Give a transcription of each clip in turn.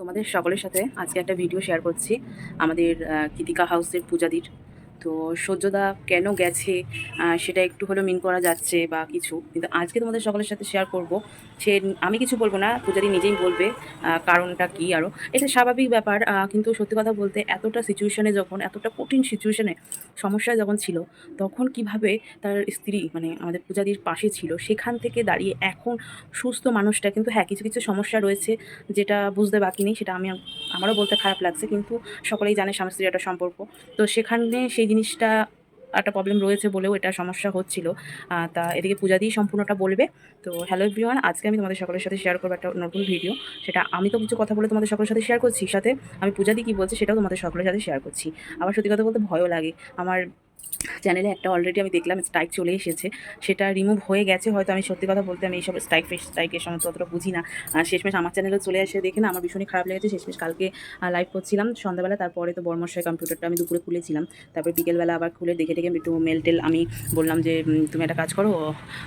তোমাদের সকলের সাথে আজকে একটা ভিডিও শেয়ার করছি, আমাদের কৃতিকা হাউসের পূজাদির। তো সূর্যদা কেন গেছে সেটা একটু হলেও মিন করা যাচ্ছে বা কিছু। কিন্তু আজকে তোমাদের সকলের সাথে শেয়ার করব। সে আমি কিছু বলব না, পূজারি নিজেই বলবে কারণটা কি আরও এটা স্বাভাবিক ব্যাপার কিন্তু সত্যি কথা বলতে এতটা সিচুয়েশনে যখন, এতটা কঠিন সিচুয়েশনে সমস্যা যখন ছিল, তখন কীভাবে তার স্ত্রী মানে আমাদের পূজাদির পাশে ছিল, সেখান থেকে দাঁড়িয়ে এখন সুস্থ মানুষটা, কিন্তু হ্যাঁ কিছু কিছু সমস্যা রয়েছে যেটা বুঝতে বাকি নেই, সেটা আমি, আমারও বলতে খারাপ লাগছে, কিন্তু সকলেই জানে স্বামী স্ত্রীর একটা সম্পর্ক। তো সেখানে সেই জিনিসটা একটা প্রবলেম রয়েছে বলেও এটা সমস্যা হচ্ছিল। তা এদিকে পূজা দিয়ে সম্পূর্ণটা বলবে। তো হ্যালো এভরিওয়ান আজকে আমি তোমাদের সকলের সাথে শেয়ার করব একটা নতুন ভিডিও সেটা আমি তো কিছু কথা বলে তোমাদের সকলের সাথে শেয়ার করছি, সাথে আমি পূজা দিয়ে কী বলছি সেটাও তোমাদের সকলের সাথে শেয়ার করছি। আবার সত্যি কথা বলতে ভয়ও লাগে। আমার চ্যানেলে একটা অলরেডি আমি দেখলাম স্ট্রাইক চলে এসেছে। সেটা রিমুভ হয়ে গেছে, হয়তো আমি সত্যি কথা বলতে আমি এইসব স্ট্রাইক ফেস স্ট্রাইকের সমস্ত অতটা বুঝি না। আর শেষমেশ আমার চ্যানেলে চলে এসে দেখে না, আমার ভীষণই খারাপ লেগেছে। শেষমেশ কালকে লাইভ করছিলাম সন্ধ্যাবেলা, তারপরে তো বর্মশাই কম্পিউটারটা আমি দুপুরে খুলেছিলাম। তারপরে বিকেলবেলা আবার খুলে দেখে দেখে একটু মেল টেল আমি বললাম যে তুমি একটা কাজ করো,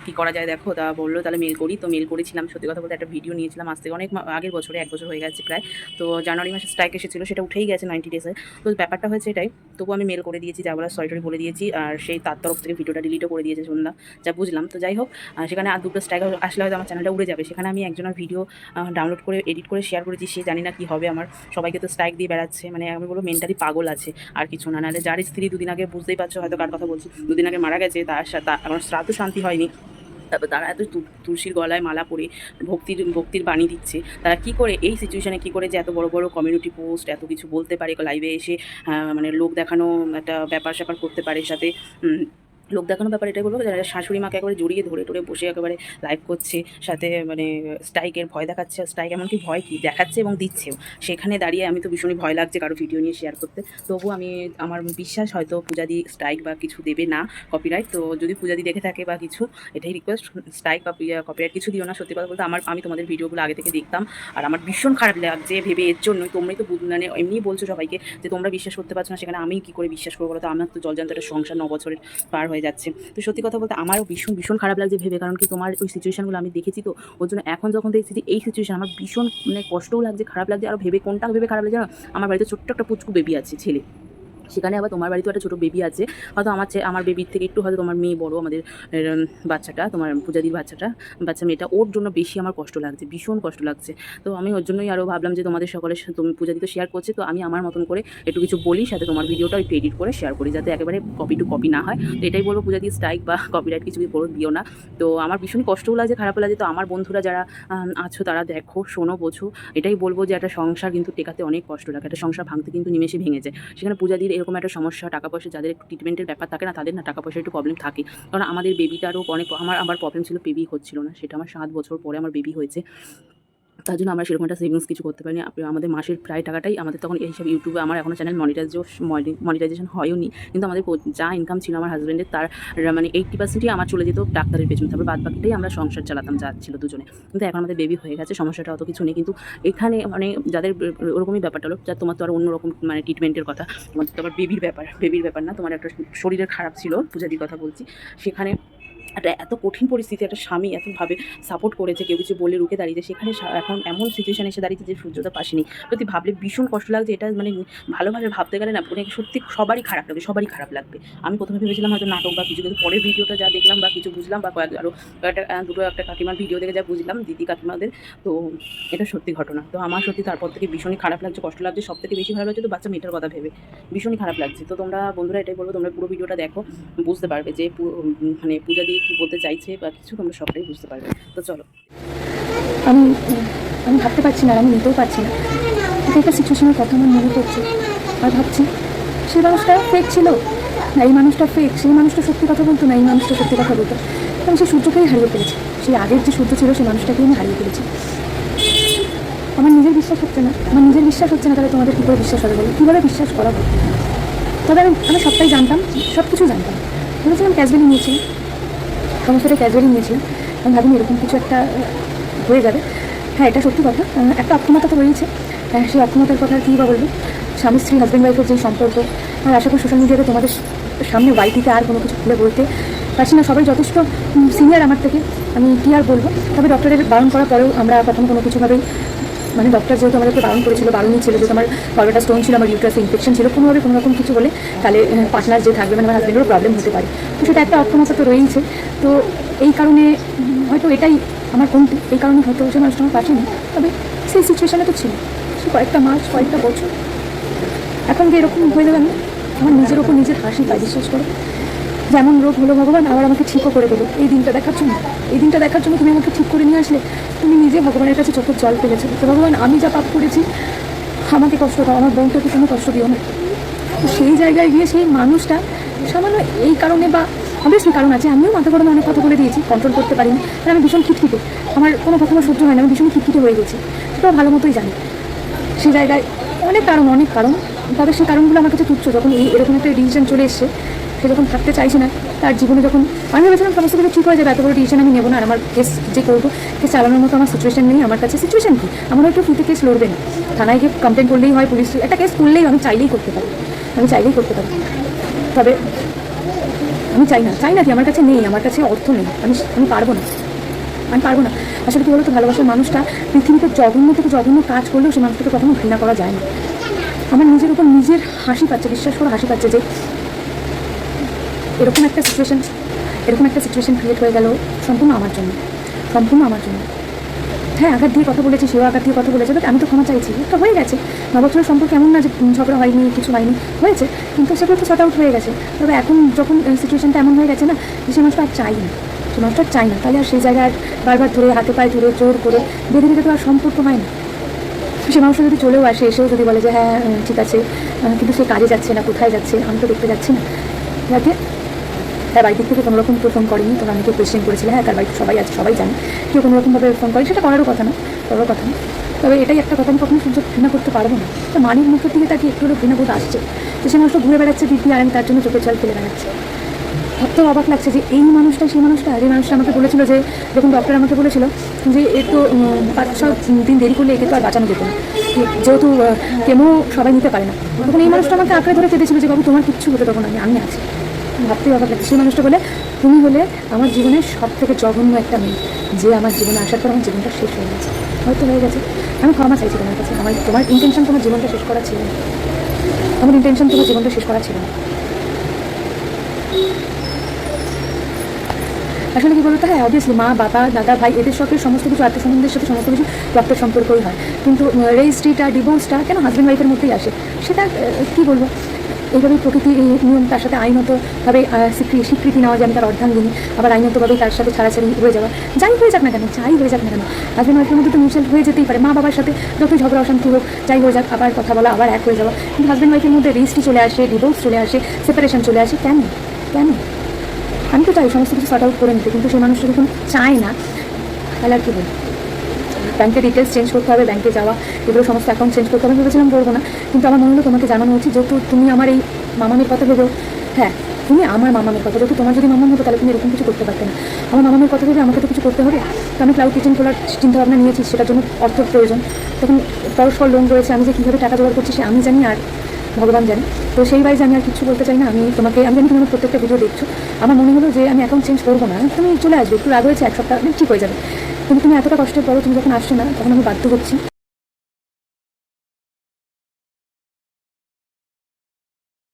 কি করা যায় দেখো? তা বলল, তাহলে মেল করি। তো মেল করেছিলাম, সত্যি কথা বলতে একটা ভিডিও নিয়েছিলাম, আজ থেকে অনেক আগের বছরে, এক বছর হয়ে গেছে প্রায়। তো জানুয়ারি মাসে স্ট্রাইক এসেছিল, সেটা উঠেই গেছে নাইনটি ডেসে তো ব্যাপারটা হয়েছে এটাই তবু আমি মেল করে দিয়েছি, যা বলার সরি বলে দিয়েছি আর সেই তার তরফ থেকে ভিডিওটা ডিলিটও করে দিয়েছে শুনলাম যা বুঝলাম। তো যাই হোক সেখানে আর দুটো স্ট্রাইক আসলে হয়তো আমার চ্যানেলটা উড়ে যাবে। সেখানে আমি একজনের ভিডিও ডাউনলোড করে এডিট করে শেয়ার করেছি, সে জানি না কী হবে আমার। সবাইকে তো স্ট্রাইক দিয়ে বেড়াচ্ছে। মানে আমি বলব মেন্টালি পাগল আছে আর কিছু না। নাহলে যার স্ত্রী দুদিন আগে বুঝতেই পারছ হয়তো কার কথা বলছি। দুদিন আগে মারা গেছে, তার সাথে আমার শ্রাদ্ধ শান্তি হয়নি। তারপর তারা এত তুলসীর গলায় মালা পরে ভক্তির ভক্তির বাণী দিচ্ছে। তারা কি করে, এই সিচুয়েশনে কি করে যে এত বড় বড় কমিউনিটি পোস্ট এত কিছু বলতে পারে লাইভে এসে মানে লোক দেখানো একটা ব্যাপার স্যাপার করতে পারে, সাথে লোক দেখানোর ব্যাপার এটাই বলব, যারা শাশুড়ি মাকে একেবারে জড়িয়ে ধরে টরে বসে একেবারে লাইভ করছে, সাথে মানে স্ট্রাইকের ভয় দেখাচ্ছে স্ট্রাইক এমনকি ভয় কি? দেখাচ্ছে এবং দিচ্ছেও। সেখানে দাঁড়িয়ে আমি তো ভীষণই ভয় লাগছে কারও ভিডিও নিয়ে শেয়ার করতে। তবু আমি আমার বিশ্বাস হয়তো পূজাদি স্ট্রাইক বা কিছু দেবে না কপিরাইট তো যদি পূজাদি দেখে থাকে বা কিছু, এটাই রিকোয়েস্ট স্ট্রাইক বা কপিরাইট কিছু দিও না, সত্যি কথা বলতে আমার, আমি তোমাদের ভিডিওগুলো আগে থেকে দেখতাম, আর আমার ভীষণ খারাপ লাগছে ভেবে এর জন্যই। তোমরাই তো মানে এমনি বলছো সবাইকে যে তোমরা বিশ্বাস করতে পারছ না, সেখানে আমি কি করে বিশ্বাস করব বলো তো? আমার তো জলজান্ত একটা সংসার ন বছরের পার হয়ে যাচ্ছে। তো সত্যি কথা বলতে আমারও ভীষণ ভীষণ খারাপ লাগছে ভেবে, কারণ কি তোমার ওই সিচুয়েশনগুলো আমি দেখেছি তো, ওর জন্য এখন যখন দেখছি যে এই সিচুয়েশান আমার ভীষণ মানে কষ্টও লাগছে, খারাপ লাগছে, আর ভেবে কোনটা ভেবে খারাপ লাগছে আমার বাড়িতে ছোট্ট একটা পুচকু বেবি আছে, ছেলে। সেখানে আবার তোমার বাড়িতেও একটা ছোটো বেবি আছে। হয়তো আমার চে- আমার বেবির থেকে একটু হয়তো তোমার মেয়ে বড় আমাদের বাচ্চাটা, তোমার পূজাদির বাচ্চাটা, বাচ্চা মেয়েটা। ওর জন্য বেশি আমার কষ্ট লাগছে, ভীষণ কষ্ট লাগছে। তো আমি ওর জন্যই আরও ভাবলাম যে তোমাদের সকলের তুমি পূজা দিতে শেয়ার করছে, তো আমি আমার মতন করে একটু কিছু বলি, সাথে তোমার ভিডিওটা একটু এডিট করে শেয়ার করি, যাতে একেবারে কপি টু কপি না হয়। তো এটাই বলব পূজা দিয়ে স্ট্রাইক বা কপিরাইট কিছু করে দিও না। তো আমার ভীষণ কষ্টও লাগছে, খারাপও লাগছে। তো আমার বন্ধুরা যারা আছো, তারা দেখো, শোনো, বোঝো। এটাই বলব যে একটা সংসার কিন্তু টেকাতে অনেক কষ্ট লাগে। একটা সংসার ভাঙতে কিন্তু নিমেষে ভেঙে যায়। সেখানে পূজাদির এরকম একটা সমস্যা টাকা পয়সা যাদের একটু ট্রিটমেন্টের ব্যাপার থাকে না, তাদের না টাকা পয়সার একটু প্রবলেম থাকে। কারণ আমাদের বেবিটারও অনেক, আমার আবার প্রবলেম ছিল বেবি হচ্ছিল না। সেটা আমার সাত বছর পরে আমার বেবি হয়েছে। তার জন্য আমরা সেরকম একটা সেভিংস কিছু করতে পারিনি। আমাদের মাসের প্রায় টাকাটাই আমাদের তখন এই হিসাবে ইউটিউবে আমার এখনও চ্যানেল মনিটাইজ মনিটাইজেশন হয়ও নি কিন্তু আমাদের যা ইনকাম ছিল আমার হাজব্যান্ডের তার মানে এইট্টি পার্সেন্টই আমার চলে যেত ডাক্তারের পেছনে। তারপর বাদ বাকিটাই আমরা সংসার চালাতাম যা ছিল দুজনে। কিন্তু এখন আমাদের বেবি হয়ে গেছে, সমস্যাটা অত কিছু নেই। কিন্তু এখানে মানে যাদের ওরকমই ব্যাপারটা হলো, যা তোমার তো আর অন্যরকম মানে ট্রিটমেন্টের কথা। তোমার তো আবার বেবির ব্যাপার। বেবির ব্যাপার না, তোমার একটা শরীরের খারাপ ছিল, পূজাদির কথা বলছি। সেখানে একটা এত কঠিন পরিস্থিতি একটা স্বামী এতভাবে সাপোর্ট করেছে, কেউ কিছু বলে রুখে দাঁড়িয়েছে, সেখানে এখন এমন সিচুয়েশন এসে দাঁড়িয়েছে যে সূর্যতা পাশেনি। সত্যি ভাবলে ভীষণ কষ্ট লাগছে, এটা মানে ভালোভাবে ভাবতে গেলে না মানে সত্যি সবারই খারাপ লাগবে সবারই খারাপ লাগবে। আমি প্রথমে ভেবেছিলাম হয়তো নাটক বা কিছু, কিন্তু পরের ভিডিওটা যা দেখলাম বা কিছু বুঝলাম বা কয়েক আরও কয়েকটা দুটো একটা কাকিমার ভিডিও দেখে যা বুঝলাম, দিদি কাকিমাদের, তো এটা সত্যি ঘটনা। তো আমার সত্যি তারপর থেকে ভীষণই খারাপ লাগছে, কষ্ট লাগছে সব থেকে বেশি ভালো লাগছে তো বাচ্চা মেয়েটার কথা ভেবে। ভীষণই খারাপ লাগছে। তো তোমরা বন্ধুরা এটাই বলব, তোমরা পুরো ভিডিওটা দেখো, বুঝতে পারবে যে মানে পূজা দিয়ে কী বলতে চাইছে বা কিছু তোমরা সবটাই বুঝতে পারবে। তো চলো। আমি আমি ভাবতে পারছি না, আমি নিতেও পারছি না। এটা একটা সিচুয়েশনের কথা আমার মনে পড়ছে। আর ভাবছি, সেই মানুষটা ফেক ছিল? না, এই মানুষটা ফেক সেই মানুষটা সত্যি কথা বলতো? না, এই মানুষটা সত্যি কথা বলতো? আমি সেই সূর্যকেই হারিয়ে ফেলেছি। সেই আগের যে সূর্য ছিল, সেই মানুষটাকেই আমি হারিয়ে ফেলেছি। আমার নিজের বিশ্বাস হচ্ছে না। আমার নিজের বিশ্বাস হচ্ছে না, তাহলে তোমাদের কী করে বিশ্বাস হবে বলো? কীভাবে বিশ্বাস করাবো তবে আমি আমি সবটাই জানতাম সব কিছু জানতাম। ভেবেছিলাম ক্যাজুয়ালি নিয়েছিলাম সমস্যাটা ক্যাজুয়ালি নিয়েছিলাম। আমি ভাবিনি এরকম কিছু একটা হয়ে যাবে। হ্যাঁ এটা সত্যি কথা। একটা অক্ষমতা তো রয়েছে। হ্যাঁ সেই অক্ষমতার কথা কী বা বলব? স্বামী, স্ত্রী হাজব্যান্ড ওয়াইফের যে সম্পর্ক, আর আশা করি সোশ্যাল মিডিয়াতে তোমাদের সামনে ওয়াইটিতে আর কোনো কিছু খুলে বলতে পারছি না। সবাই যথেষ্ট সিনিয়র আমার থেকে। আমি কী আর বলব? তবে ডক্টরের বারণ করার পরেও আমরা কখনো কোনো কিছুভাবেই মানে ডক্টর যেহেতু আমাদেরকে বারণ করেছিল, বারণই ছিল, যেহেতু আমার গর্ভটা স্টোন ছিল, আমার ইউট্রাসে ইনফেকশন ছিল, কোনোভাবে কোনো রকম কিছু বলে তাহলে পার্টনার যে থাকবে মানে আমার হাজব্যান্ডেরও প্রবলেম হতে পারে। তো সেটা একটা অক্ষমতা তো রয়েইছে। তো এই কারণে হয়তো এটাই আমার কমতি এই কারণে হয়তো সে মানুষটা আমার পাশে তবে সেই সিচুয়েশানে তো ছিল। সে কয়েকটা মাস, কয়েকটা বছর। এখন যে এরকম হয়ে যাবে আমার নিজের ওপর নিজের হাসি পায়, বিশ্বাস করে। যেমন রোগ হলো ভগবান, আবার আমাকে ঠিকও করে দেবো এই দিনটা দেখার জন্য, এই দিনটা দেখার জন্য তুমি আমাকে ঠিক করে নিয়ে আসলে, তুমি নিজে ভগবানের কাছে চোখের জল ফেলেছো। তো ভগবান, আমি যা পাপ করেছি, আমাকে কষ্ট দাও, আমার বোনটাকে কোনো কষ্ট দিও না। তো সেই জায়গায় গিয়ে সেই মানুষটা সামান্য এই কারণে বা অবভিয়াসলি কারণ আছে, আমিও মাথা গরমে অনেক কথা বলে দিয়েছি কন্ট্রোল করতে পারিনি আর আমি ভীষণ খিটখিটে। আমার কোনো কথা আমার সহ্য হয় না, আমি ভীষণ খিটখিটে হয়ে গেছি। সেটাও ভালো মতোই জানি। সে জায়গায় অনেক কারণ অনেক কারণ, তবে সেই কারণগুলো আমার কাছে তুচ্ছ। যখন এই এরকম একটা ডিসিশন চলে এসছে সে যখন থাকতে চাইছে না, তার জীবনে যখন আমি ভেবেছিলাম সমস্ত কিছু ঠিক হয়ে যাবে এত বড় ডিসিশন আমি নেব না আমার কেস যে করব কেস চালানোর মতো আমার সিচুয়েশন নেই, আমার কাছে সিচুয়েশন কি? আমার হয়তো ফ্রিতে কেস লড়বে না। থানায় গিয়ে কমপ্লেন করলেই হয় পুলিশ একটা কেস করলেই আমি চাইলেই করতে পারি। আমি চাইলেই করতে পারি। তবে আমি চাই না চাই না কি? আমার কাছে নেই, আমার কাছে অর্থ নেই। আমি আমি পারব না। আমি পারব না। আসলে কি বলতো? ভালোবাসার মানুষটা পৃথিবীতে জঘন্য থেকে জঘন্য কাজ করলেও সে মানুষটাকে কখনো ঘৃণা করা যায় না। আমার নিজের উপর নিজের হাসি পাচ্ছে, বিশ্বাস করে হাসি পাচ্ছে যে এরকম একটা সিচুয়েশান এরকম একটা সিচুয়েশান ক্রিয়েট হয়ে গেল সম্পূর্ণ আমার জন্য, সম্পূর্ণ আমার জন্য। হ্যাঁ আঘাত দিয়ে কথা বলেছি, সেও আঘাত দিয়ে কথা বলেছে বাট আমি তো ক্ষমা চাইছি একটা হয়ে গেছে। ন বছরের সম্পর্ক এমন না যে ঝগড়া হয়নি, কিছু হয়নি, হয়েছে, কিন্তু সেগুলো তো শর্ট আউট হয়ে গেছে। তবে এখন যখন সিচুয়েশনটা এমন হয়ে গেছে না, যে সে মানুষটা আর চাই না, সে মানুষটা চাই না তাহলে আর সেই জায়গায় আর বারবার ধরে, হাতে পায়ে ধরে জোর করে বেঁধে দিতে তো আর সম্পর্ক হয় না। সে মানুষটা যদি চলেও আসে, এসেও যদি বলে যে হ্যাঁ ঠিক আছে কিন্তু সে কাজে যাচ্ছে না, কোথায় যাচ্ছে, আমি তো দেখতে যাচ্ছি না। যাতে তার বাড়ি থেকে কোনো রকম কেউ ফোন করেনি তোমরা অনেকে কোয়েশ্চেন করেছিলে হ্যাঁ তার বাড়িতে সবাই আছে, সবাই জানে। কেউ কোনো রকমভাবে ফোন করে, সেটা করারও কথা না, করারও কথা না। তবে এটাই একটা কথা, আমি কখনো সহ্য ঘৃণা করতে পারব না। তো মানির মুখের দিকে তাকে একটু হলেও ঘৃণা বোধ আসছে, যে সে মানুষটা ঘুরে বেড়াচ্ছে দিদি আর আমি তার জন্য চোখের জল ফেলে বেড়াচ্ছে। ভাবতেও অবাক লাগছে যে এই মানুষটা, সেই মানুষটা, যে মানুষটা আমাকে বলেছিল যে, যখন ডক্টর আমাকে বলেছিল যে, এ তো পাঁচ ছ দিন দেরি করলে একে তো আর বাঁচানো যেত না। যেহেতু কেমো সবাই নিতে পারে না। তখন এই মানুষটা আমাকে আঁকড়ে ধরে কেঁদেছিল যে, বাবু, তোমার কিচ্ছু হতে তখন আমি আমি আছি। ভাবতেই অবাক লাগছে সেই মানুষটা বলে তুমি হলে আমার জীবনের সব থেকে জঘন্য একটা মেয়ে, যে আমার জীবনে আসার পর আমার জীবনটা শেষ হয়ে গেছে। হয়তো হয়ে গেছে। আমি ক্ষমা চাইছি তোমার কাছে। আমার তোমার ইন্টেনশন তোমার জীবনটা শেষ করা ছিল না। আমার ইন্টেনশন তোমার জীবনটা শেষ করা ছিল না। আসলে কি বলতো? হ্যাঁ অবভিয়াসলি মা, বাবা, দাদা, ভাই, এদের সঙ্গে সমস্ত কিছু আত্মসম্বন্ধের সাথে সমস্ত কিছু রক্তের সম্পর্কই হয়। কিন্তু রেজিস্ট্রিটা ডিভোর্সটা কেন হাজব্যান্ড ওয়াইফের মধ্যেই আসে? সেটা কী বলব? এইভাবে প্রকৃতি এই নিয়ম তার সাথে আইনতভাবে আহ, স্বীকৃ- স্বীকৃতি নেওয়া যে আমি তার অর্ধাঙ্গিনী আবার আইনতভাবে তার সাথে ছাড়াছাড়ি হয়ে যাওয়া। যাই হয়ে যাক না কেন যাই হয়ে যাক না কেন হাজব্যান্ড ওয়াইফের মধ্যে তো মিউচুয়াল হয়ে যেতেই পারে। মা বাবার সাথে যতই ঝগড়া অশান্তি হোক যাই হয়ে যাক আবার কথা বলা আবার এক হয়ে যাওয়া। কিন্তু হাজব্যান্ড ওয়াইফের মধ্যে রেজিস্ট্রি চলে আসে ডিভোর্স চলে আসে সেপারেশন চলে আসে কেন? কেন? আমি তো চাই সমস্ত কিছু শর্ট আউট করে নিতে কিন্তু সেই মানুষটা যখন চায় না তাহলে আর কি বলব? ব্যাংকের ডিটেলস চেঞ্জ করতে হবে, ব্যাংকে যাওয়া, এগুলো সমস্ত অ্যাকাউন্ট চেঞ্জ করতে হবে ভেবেছিলাম করব না। কিন্তু আমার মনে হলো তোমাকে জানানো উচিত, যেহেতু তুমি আমার এই মামামের কথা ভেবেও হ্যাঁ তুমি আমার মামামের কথা, যেহেতু তোমার যদি মামাম হতো, তাহলে তুমি এরকম কিছু করতে পারতে না। আমার মামামের কথা ভেবে আমাকে তো কিছু করতে হবে? তো আমি ক্লাউড কিচেন খোলার চিন্তাভাবনা নিয়েছি, সেটার জন্য অর্থ প্রয়োজন। তখন পরস্পর লোন রয়েছে, আমি যে কীভাবে টাকা জোগাড় করছি, সে আমি জানি আর ভগবান জানে। তো সেই বাইজ আমি আর কিছু বলতে চাই না, আমি তোমাকে, আমি জানি তুমি আমার প্রত্যেকটা ভিডিও দেখছ। আমার মনে হলো যে আমি অ্যাকাউন্ট চেঞ্জ করব না, তুমি চলে আসবে, একটু রাগ হয়েছে, এক সপ্তাহ ঠিক হয়ে যাবে। কিন্তু তুমি এতটা কষ্টের পরও তুমি যখন আসছো না তখন আমি বাধ্য হচ্ছি।